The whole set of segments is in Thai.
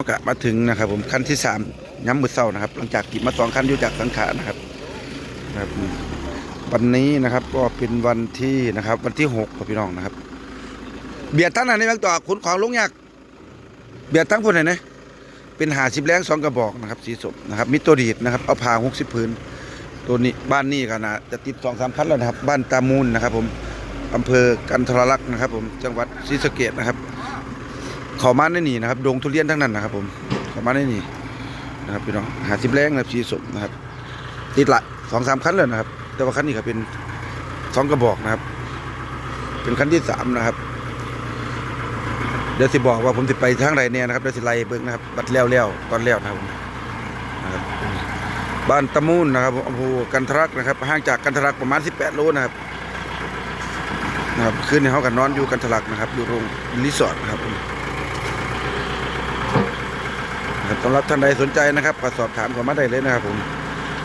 กะมาถึงนะครับผมขั้นที่สามย้ำมือเศร้านะครับ หลังจากกิบมาสองขั้นอยู่จากสังขารนะครับครับวันนี้นะครับก็เป็นวันที่นะครับ วันที่หกพี่น้องนะครับ เบียดทั้งนั้นในบางต่อขุนของลุงยากเบียดทั้งคนไหนนะเป็นหาสิบแรงสองกระบอกนะครับสีสมนะครับมิตรดีดนะครับเอาผ่าหกสิบพื้น ตัวนี้บ้านนี้ขนาดจะติดสองสามคันแล้วนะครับ บ้านตามูลนะครับ ผมอำเภอกันทรลักษณ์นะครับ ผมจังหวัดศรีสะเกษนะครับ เขามาได้หนีนะครับดงทุเรียนทั้งนั้นนะครับ ผมเขามาได้หนีนะครับพี่น้องหาสิบแรงนะครับสีสมนะครับ ติดละสองสามคันเลยนะครับ แต่ว่าคันนี้ก็เป็นสองกระบอกนะครับ เป็นคันที่สามนะครับเดี๋ยวสิบอกว่าผมสิไปทางไหนเนี่ยนะครับเดี๋ยวสิไล่เบิ่งนะครับ บัดแล้วแล้วตอนแล้วนะครับนะครับ บ้านตะมูนนะครับอำเภอกันทรักนะครับ ห่างจากกันทรักประมาณ 18 โลนะครับนะครับคืนนี้เขากันนอนอยู่กันทรักนะครับ อยู่โรงรีสอร์ทนะครับผมนะครับ สำหรับท่านใดสนใจนะครับก็สอบถามเข้ามาได้เลยนะครับ ผม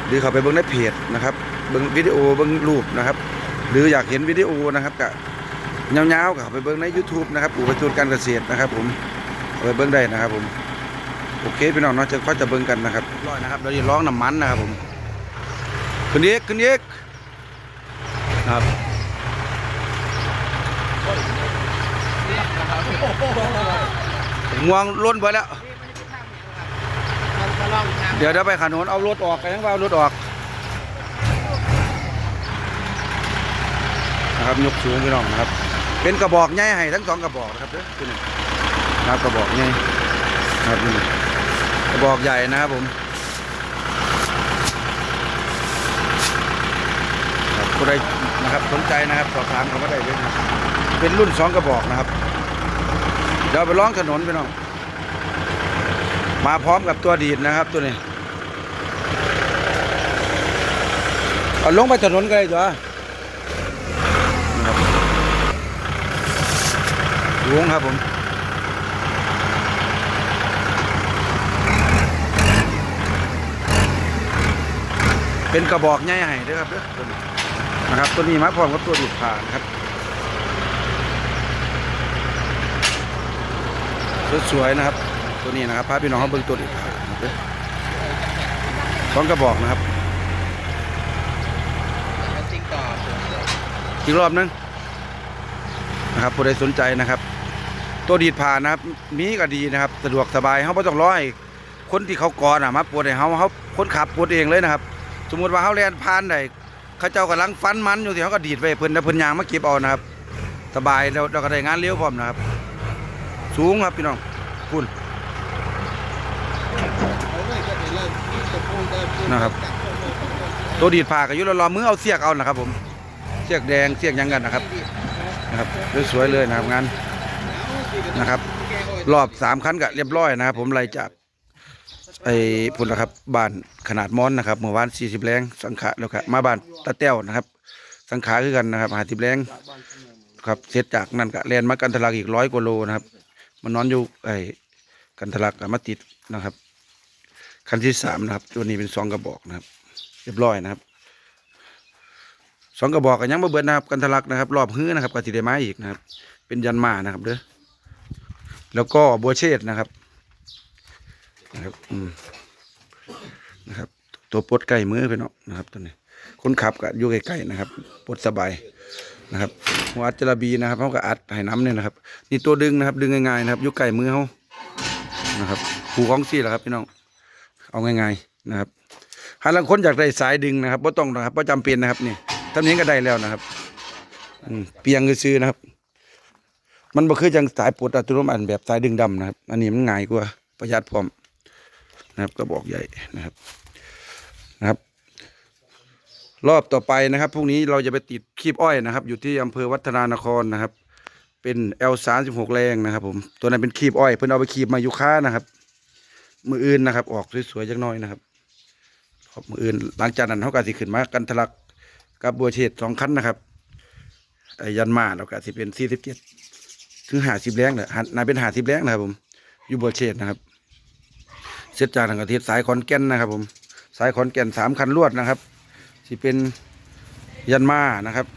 หรือเข้าไปเบิ่งในเพจนะครับเบิ่งวิดีโอเบิ่งรูปนะครับ หรืออยากเห็นวิดีโอนะครับก็ยาวๆก็เข้าไปเบิ่งใน YouTube นะครับอุปกรณ์การเกษตรนะครับ ผมเอาไปเบิ่งได้นะครับ ผมโอเคพี่น้องเนาะจะค่อยจะเบิ่งกันนะครับร้อยนะครับเราจะร้องน้ำมันนะครับ ผมขึ้นเอกขึ้นเอกนะครับง่วงล้นไปแล้ว เดี๋ยวเดี๋ยวไปขนนเอารถออกกันยังว่าเอารถออกนะครับยกสูงพี่น้องนะครับ เป็นกระบอกใหญ่ให้ทั้งสองกระบอกนะครับเด้อตัวนี้นะครับกระบอกใหญ่นะครับนี่กระบอกใหญ่นะครับผมครับผู้ใดนะครับสนใจนะครับสอบถามเขามาได้เลยนะครับเป็นรุ่นสองกระบอกนะครับเดี๋ยวไปร้องถนนไปน้อง มาพร้อมกับตัวดีดนะครับตัวนี้เอาลงไปถนนกันเลยจ้ะลงครับผมเป็นกระบอกใหญ่ให้ด้วยครับเด้อตัวนี้นะครับ ตัวนี้มาพร้อมกับตัวดูดผ่านครับ สวยๆนะครับ ตัวนี้นะครับพาพี่น้องเขาเบิ่งตัวดูดผ่านนะครับเด้อสองกระบอกนะครับจริงต่ออีกรอบนึงนะครับผู้ใดสนใจนะครับ ตัวดีดผ่านนะครับ มีก็ดีนะครับ สะดวกสบายเขาไม่ต้องรอให้คนที่เขาก่อน่ะมาปวดให้เขาเขาคนขับปวดเองเลยนะครับ สมมติว่าเขาแลนผ่านได้เขาเจ้ากำลังฟันมันอยู่ที่เขาก็ดีดไปเพิ่นแล้วเพิ่นยางมาเก็บเอานะครับ สบายแล้วเราก็ได้งานเร็วพร้อมนะครับ สูงครับพี่น้องคุณ นะครับ ตัวดีดผ่าก็อยู่รอมือเอาเสียกเอานะครับ ผมเสียกแดงเสียกยังกันนะครับนะครับสวยๆเลยนะครับงานนะครับ รอบสามคันก็เรียบร้อยนะครับ ผมไล่จากไอ้พุ่นละครับบ้านขนาดม้อนนะครับเมื่อวานสี่สิบแรงสังขะแล้วครับมาบ้านตาแต้วนะครับ สังขาคือกันนะครับหาสิบแรงครับเสร็จจากนั้นก็แลนมากันทลักอีกร้อยกว่าโลนะครับ มันนอนอยู่ไอ้กันทลักกับมาติดนะครับ คันที่สามนะครับ ตัวนี้เป็นสองกระบอกนะครับ เรียบร้อยนะครับสองกระบอกกันยังมาเบิดนะครับกันทะลักนะครับ รอบฮื้อนะครับกติเดไมาอีกนะครับ เป็นยันมานะครับเด้อแล้วก็บัวเชษนะครับนะครับอืมนะครับ ตัวปดใกล้มือไปเนาะนะครับตัวนี้คนขับก็อยู่ใกล้ๆนะครับปดสบายนะครับหัวอัดจระบีนะครับเขาก็อัดให้น้ำเนี่ยนะครับ นี่ตัวดึงนะครับ ดึงง่ายๆนะครับอยู่ใกล้มือเขานะครับผูของซี่แหละครับพี่น้อง เอาง่ายๆนะครับหาลังคนอยากได้สายดึงนะครับไ่ต้องนะครับไ่จำเป็นนะครับนี่ทำนี้ก็ได้แล้วนะครับเปียงซื้อนะครับ มันบ่คือจังสายปลดอัตโนมัติแบบสายดึงดำนะครับ อันนี้มันง่ายกว่าประหยัดพร้อมนะครับกระบอกใหญ่นะครับนะครับ รอบต่อไปนะครับพรุ่งนี้เราจะไปติดคีบอ้อยนะครับ อยู่ที่อำเภอวัฒนานครนะครับ เป็น L สามสิบหกแรงนะครับ ผมตัวนั้นเป็นคีบอ้อย เพิ่นเอาไปคีบมายู่ค้านะครับ มืออื่นนะครับ ออกสวยๆจักหน้อยนะครับขอบมืออื่น หลังจากนั้นเขาก็สิขึ้นมากันทะลักกับบัวเชษสองคันนะครับไอ้ยันมาเราก็สิเป็นสี่สิบเจ็ดถึงหาสิบแรงเลยน่าเป็นหาสิบแรงนะครับ ผม อยู่บัวเชษนะครับ เสร็จจากทางอาทิตย์สายขอนแก่นนะครับ ผม สายขอนแก่นสามคันรวดนะครับสิเป็นยันมานะครับ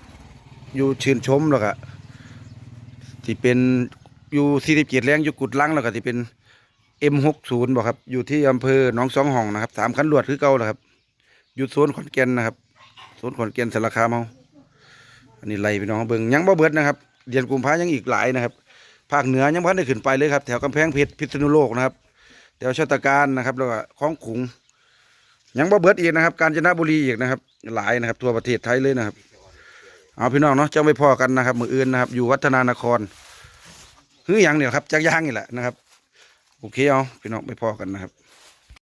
อยู่ชื่นชมแล้วก็สิเป็นอยู่สี่สิบเจ็ดแรงอยู่กุดลังแล้วก็สิเป็น M60 บอกครับ อยู่ที่อำเภอหนองสองห้องนะครับสามคันรวดคือเก่าแหละครับอยู่โซนขอนแก่นนะครับโซนขอนแก่นสารคามเฮาอันนี้ไล่พี่น้องเบิ่งยังบ่เบิดนะครับเดือนกุมภายังอีกหลายนะครับ ภาคเหนือยังพันได้ขึ้นไปเลยครับ แถวกำแพงเพชรพิษณุโลกนะครับแถวชาตการนะครับ แล้วก็คลองขุง ยังบ่เบิดอีกนะครับ กาญจนบุรีอีกนะครับ หลายนะครับ ทั่วประเทศไทยเลยนะครับ เอาพี่น้องเนาะจังไปพอกันนะครับ มืออื่นนะครับ อยู่วัฒนานครคืออย่างเนี่ยครับจากย่างนี่แหละนะครับ โอเคเอาพี่น้องไปพอกันนะครับ